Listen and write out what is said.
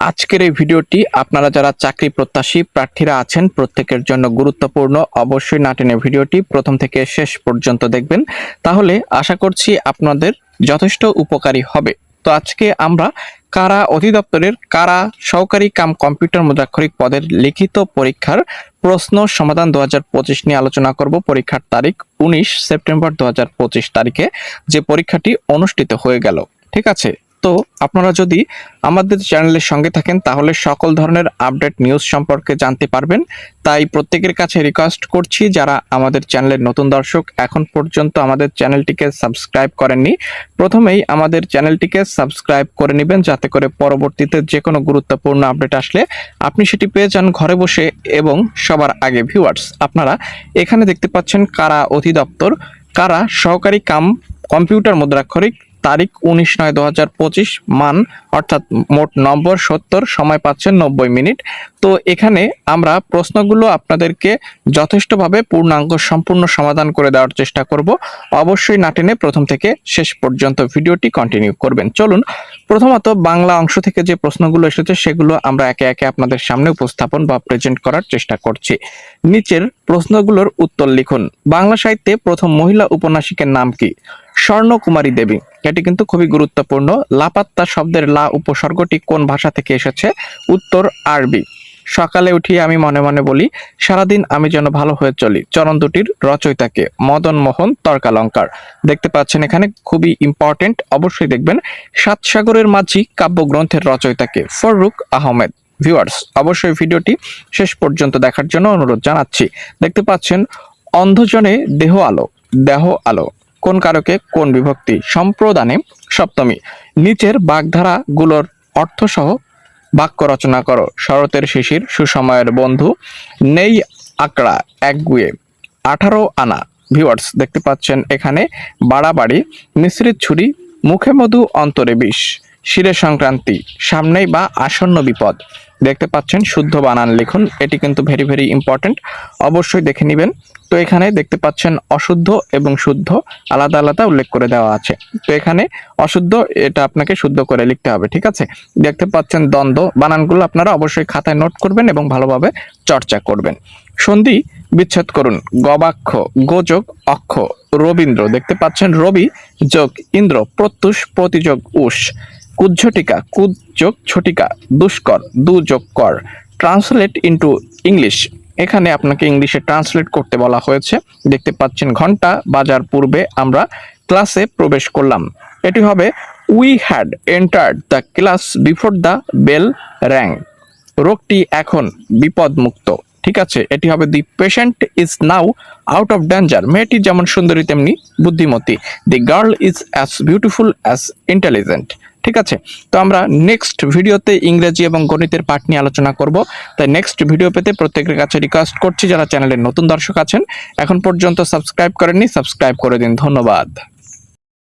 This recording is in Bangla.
আজকের এই ভিডিওটি আপনারা যারা চাকরি প্রত্যাশী প্রার্থীরা আছেন প্রত্যেকের জন্য গুরুত্বপূর্ণ। অবশ্যই না টেনে ভিডিওটি প্রথম থেকে শেষ পর্যন্ত দেখবেন। তাহলে আশা করছি আপনাদের যথেষ্ট উপকারী হবে। তো আজকে আমরা কারা অধিদপ্তরের কারা সহকারী কাম কম্পিউটার মুদ্রাক্ষরিক পদের লিখিত পরীক্ষার প্রশ্ন সমাধান দু হাজার পঁচিশ নিয়ে আলোচনা করব। পরীক্ষার তারিখ উনিশ সেপ্টেম্বর দু হাজার পঁচিশ তারিখে যে পরীক্ষাটি অনুষ্ঠিত হয়ে গেল। ঠিক আছে? তো আপনারা যদি আমাদের চ্যানেলের সঙ্গে থাকেন, তাহলে সকল ধরনের আপডেট নিউজ সম্পর্কে জানতে পারবেন। তাই প্রত্যেকের কাছে রিকোয়েস্ট করছি, যারা আমাদের চ্যানেলের নতুন দর্শক, এখন পর্যন্ত আমাদের চ্যানেলটিকে সাবস্ক্রাইব করেননি, প্রথমেই আমাদের চ্যানেলটিকে সাবস্ক্রাইব করে নেবেন, যাতে করে পরবর্তীতে যে কোনো গুরুত্বপূর্ণ আপডেট আসলে আপনি সেটি পেয়ে যান ঘরে বসে এবং সবার আগে ভিউয়ার্স আপনারা এখানে দেখতে পাচ্ছেন কারা অধিদপ্তর, কারা সহকারী কাম, কম্পিউটার মুদ্রাক্ষরিক তারিখ উনিশ নয় দু হাজার পঁচিশ, মান অর্থাৎ মোট নম্বর সত্তর, সময় পাচ্ছেন নব্বই মিনিট। তো এখানে আমরা প্রশ্নগুলো আপনাদেরকে যথেষ্টভাবে পূর্ণাঙ্গ, সম্পূর্ণ সমাধান করে দেওয়ার চেষ্টা করব। অবশ্যই না টেনে প্রথম থেকে শেষ পর্যন্ত ভিডিওটি কন্টিনিউ করবেন। চলুন, প্রথমত বাংলা অংশ থেকে যে প্রশ্নগুলো এসেছে সেগুলো আমরা একে একে আপনাদের সামনে উপস্থাপন বা প্রেজেন্ট করার চেষ্টা করছি। নিচের প্রশ্নগুলোর উত্তর লিখুন। বাংলা সাহিত্যে প্রথম মহিলা উপন্যাসিকের নাম কি? স্বর্ণকুমারী দেবী। এটি কিন্তু খুবই গুরুত্বপূর্ণ। লাপাত্তা শব্দের লা উপসর্গটি কোন ভাষা থেকে এসেছে? উত্তর আরবি। সকালে উঠিয়ে আমি মনে মনে বলি, সারাদিন আমি যেন ভালো হয়ে চলি। চরণ দুটির রচয়িতাকে মদন মোহন তর্কালঙ্কার। দেখতে পাচ্ছেন এখানে খুবই ইম্পর্টেন্ট অবশ্যই দেখবেন, সাত সাগরের মাঝি কাব্যগ্রন্থের রচয়িতাকে ফররুক আহমেদ। ভিউয়ার্স, অবশ্যই ভিডিওটি শেষ পর্যন্ত দেখার জন্য অনুরোধ জানাচ্ছি। দেখতে পাচ্ছেন, অন্ধজনে দেহ আলো দেহ আলো। কোন কারকে, কোন বিভক্তি? সম্প্রদানে সপ্তমী। নিচের বাগধারাগুলোর অর্থসহ বাক্য রচনা করো। শরতের শিশির, সুসময়ের বন্ধু, নেই আকড়া, একগুয়ে। আঠারো আনা। ভিউয়ার্স, দেখতে পাচ্ছেন এখানে বাড়াবাড়ি, মিশ্রিত ছুরি, মুখে মধু, অন্তরে বিষ। শিরে সংক্রান্তি, সামনেই বা আসন্ন বিপদ। দেখতে পাচ্ছেন, শুদ্ধ বানান লিখুন। এটি কিন্তু ভেরি ভেরি ইম্পর্টেন্ট অবশ্যই দেখে নেবেন। তো এখানে দেখতে পাচ্ছেন, অশুদ্ধ এবং শুদ্ধ আলাদা আলাদা উল্লেখ করে দেওয়া আছে। তো এখানে অশুদ্ধ, এটা আপনাকে শুদ্ধ করে লিখতে হবে, ঠিক আছে? দেখতে পাচ্ছেন, দ্বন্দ্ব বানানগুলো আপনারা অবশ্যই খাতায় নোট করবেন এবং ভালোভাবে চর্চা করবেন। সন্ধি, বিচ্ছেদ করুন। গবাক্ষ গোযোগ অক্ষ, রবীন্দ্র। দেখতে পাচ্ছেন, রবি, যোগ, ইন্দ্র, প্রত্যুষ, প্রতিযোগ, উষ। কুজ্ঝটিকা কুদ যোগ ছটিকা দুষ্কর দু যোগ কর ট্রান্সলেট ইন্টু ইংলিশ এখানে আপনাকে ইংলিশে ট্রান্সলেট করতে বলা হয়েছে। দেখতে পাচ্ছেন ঘণ্টা, বাজার পূর্বে আমরা ক্লাসে প্রবেশ করলাম। এটি হবে we had entered the class before the bell rang রোগটি এখন বিপদমুক্ত। ঠিক আছে, এটি হবে the patient is now out of danger মেয়েটি যেমন সুন্দরী, তেমনি বুদ্ধিমতী। The girl is as beautiful as intelligent ঠিক আছে? তো আমরা নেক্সট ভিডিওতে ইংরেজি এবং গণিতের পাঠ নিয়ে আলোচনা করব। তাই নেক্সট ভিডিও পেতে প্রত্যেকের কাছে রিকোয়েস্ট করছি যারা চ্যানেলের নতুন দর্শক আছেন, এখন পর্যন্ত সাবস্ক্রাইব করেননি সাবস্ক্রাইব করে দিন। ধন্যবাদ।